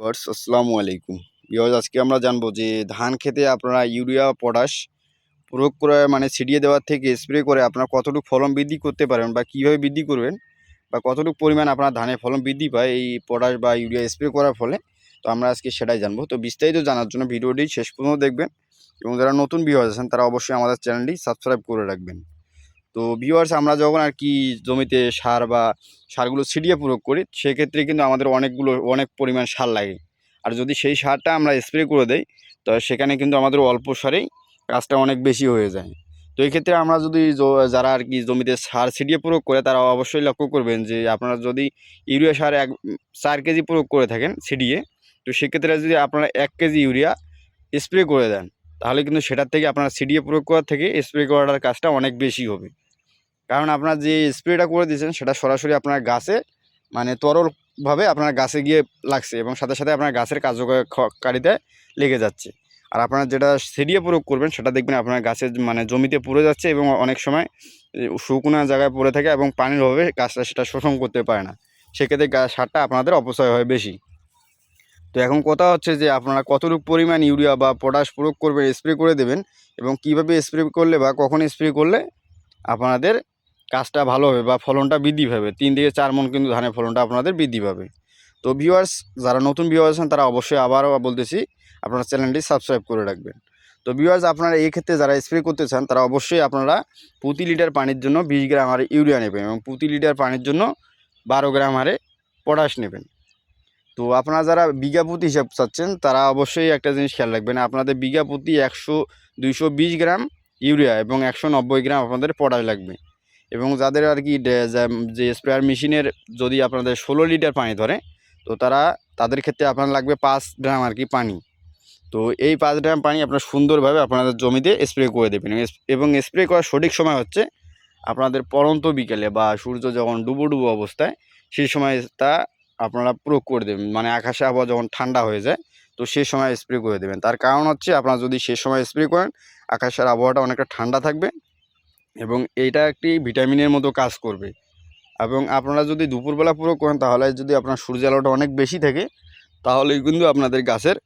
Viewers, আসসালামু আলাইকুম। Viewers, আজকে আমরা জানব যে ধান খেতে আপনারা ইউরিয়া, পটাশ প্রয়োগ করে মানে ছিটিয়ে দেওয়ার থেকে স্প্রে করে আপনারা কতটুকু ফলন বৃদ্ধি করতে পারেন বা কীভাবে বৃদ্ধি করবেন বা কতটুকু পরিমাণ আপনার ধানের ফলন বৃদ্ধি পায় এই পটাশ বা ইউরিয়া স্প্রে করার ফলে, তো আমরা আজকে সেটাই জানব। তো বিস্তারিত জানার জন্য ভিডিওটি শেষ পর্যন্ত দেখবেন এবং যারা নতুন ভিউয়ার্স আছেন, তারা অবশ্যই আমাদের চ্যানেলটি সাবস্ক্রাইব করে রাখবেন। তো ভিউয়ার্স আমরা যখন আর কি জমিতে সার বা সারগুলো ছিটিয়ে প্রয়োগ করি, সেক্ষেত্রে কিন্তু আমাদের অনেকগুলো, অনেক পরিমাণ সার লাগে। আর যদি সেই সারটা আমরা স্প্রে করে দেই, তো সেখানে কিন্তু আমাদের অল্প সারেই কাজটা অনেক বেশি হয়ে যায়। তো এই ক্ষেত্রে আমরা যদি যারা আর কি জমিতে সার ছিটিয়ে প্রয়োগ করে, তারা অবশ্যই লক্ষ্য করবেন যে, আপনারা যদি ইউরিয়া সার এক, চার কেজি প্রয়োগ করে থাকেন ছিটিয়ে, তো সেক্ষেত্রে যদি আপনারা এক কেজি ইউরিয়া স্প্রে করে দেন তাহলে কিন্তু সেটার থেকে আপনার ছিটিয়ে প্রয়োগ করার থেকে স্প্রে করাটার কাজটা অনেক বেশি হবে। কারণ আপনার যে স্প্রেটা করে দিয়েছেন, সেটা সরাসরি আপনার গাছে মানে তরলভাবে আপনার গাছে গিয়ে লাগছে এবং সাথে সাথে আপনার গাছের কার্যকারিতায় লেগে যাচ্ছে। আর আপনারা যেটা সেরিয়ে প্রয়োগ করবেন, সেটা দেখবেন আপনার গাছের মানে জমিতে পড়ে যাচ্ছে এবং অনেক সময় শুকনো জায়গায় পড়ে থাকে এবং পানির অভাবে গাছটা সেটা শোষণ করতে পারে না। সেক্ষেত্রে সারটা আপনাদের অপচয় হয় বেশি। তো এখন কথা হচ্ছে যে আপনারা কতটুকু পরিমাণ ইউরিয়া বা পটাশ প্রয়োগ করবেন স্প্রে করে দেবেন এবং কীভাবে স্প্রে করলে বা কখন স্প্রে করলে আপনাদের কাজটা ভালো হবে বা ফলনটা বৃদ্ধি পাবে? তিন থেকে চার মন কিন্তু ধানের ফলনটা আপনাদের বৃদ্ধি পাবে। তো ভিউয়ার্স যারা নতুন ভিউয়ার্স আছেন, তারা অবশ্যই আবারও বলতেছি, আপনারা চ্যানেলটি সাবস্ক্রাইব করে রাখবেন। তো ভিউয়ার্স আপনারা এই ক্ষেত্রে যারা স্প্রে করতে চান, তারা অবশ্যই আপনারা প্রতি লিটার পানির জন্য বিশ গ্রাম হারে ইউরিয়া নেবেন এবং প্রতি লিটার পানির জন্য বারো গ্রাম হারে পটাশ নেবেন। তো আপনারা যারা বিঘা প্রতি হিসাব চাচ্ছেন, তারা অবশ্যই একটা জিনিস খেয়াল রাখবেন। আপনাদের বিঘা প্রতি একশো দুইশো বিশ গ্রাম ইউরিয়া এবং একশো নব্বই গ্রাম আপনাদের পটাশ লাগবে। এবং যাদের আর কি যে স্প্রেয়ার মেশিনের যদি আপনাদের ষোলো লিটার পানি ধরে, তো তারা, তাদের ক্ষেত্রে আপনার লাগবে পাঁচ ড্রাম আর কি পানি। তো এই পাঁচ ড্রাম পানি আপনার সুন্দরভাবে আপনাদের জমিতে স্প্রে করে দেবেন। এবং স্প্রে করার সঠিক সময় হচ্ছে আপনাদের পরন্ত বিকেলে বা সূর্য যখন ডুবো ডুবো অবস্থায়, সেই সময় তা আপনারা প্রয়োগ করে দেবেন। মানে আকাশে আবহাওয়া যখন ঠান্ডা হয়ে যায়, তো সেই সময় স্প্রে করে দেবেন। তার কারণ হচ্ছে, আপনারা যদি সে সময় স্প্রে করেন, আকাশের আবহাওয়াটা অনেকটা ঠান্ডা থাকবে এবং এইটা একটি ভিটামিনের মতো কাজ করবে। এবং আপনারা যদি দুপুরবেলা প্রয়োগ করেন, তাহলে যদি আপনার সূর্য আলোটা অনেক বেশি থাকে তাহলে কিন্তু আপনাদের গাছের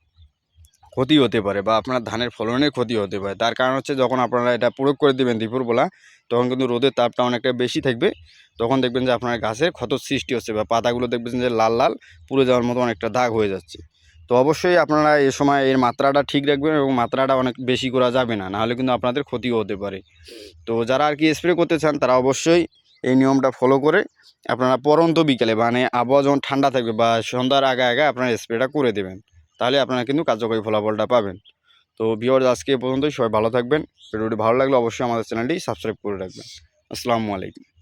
ক্ষতি হতে পারে বা আপনার ধানের ফলনের ক্ষতি হতে পারে। তার কারণ হচ্ছে যখন আপনারা এটা প্রয়োগ করে দেবেন দুপুরবেলা, তখন কিন্তু রোদের তাপটা অনেকটা বেশি থাকবে। তখন দেখবেন যে আপনার গাছের ক্ষত সৃষ্টি হচ্ছে বা পাতাগুলো দেখবেন যে লাল লাল পুড়ে যাওয়ার মতো অনেকটা দাগ হয়ে যাচ্ছে। তো অবশ্যই আপনারা এ সময় এর মাত্রাটা ঠিক রাখবেন এবং মাত্রাটা অনেক বেশি করা যাবে না, নাহলে কিন্তু আপনাদের ক্ষতিও হতে পারে। তো যারা আর কি স্প্রে করতে চান, তারা অবশ্যই এই নিয়মটা ফলো করে আপনারা পরন্ত বিকেলে মানে আবহাওয়া যখন ঠান্ডা থাকবে বা সন্ধ্যার আগে আগে আপনারা স্প্রেটা করে দেবেন। তাহলে আপনারা কিন্তু কার্যকরী ফলাফলটা পাবেন। তো ভিওয়ার্স আজকে এ পর্যন্তই। সবাই ভালো থাকবেন। ভিডিওটি ভালো লাগলে অবশ্যই আমাদের চ্যানেলটি সাবস্ক্রাইব করে রাখবেন। আসসালামু আলাইকুম।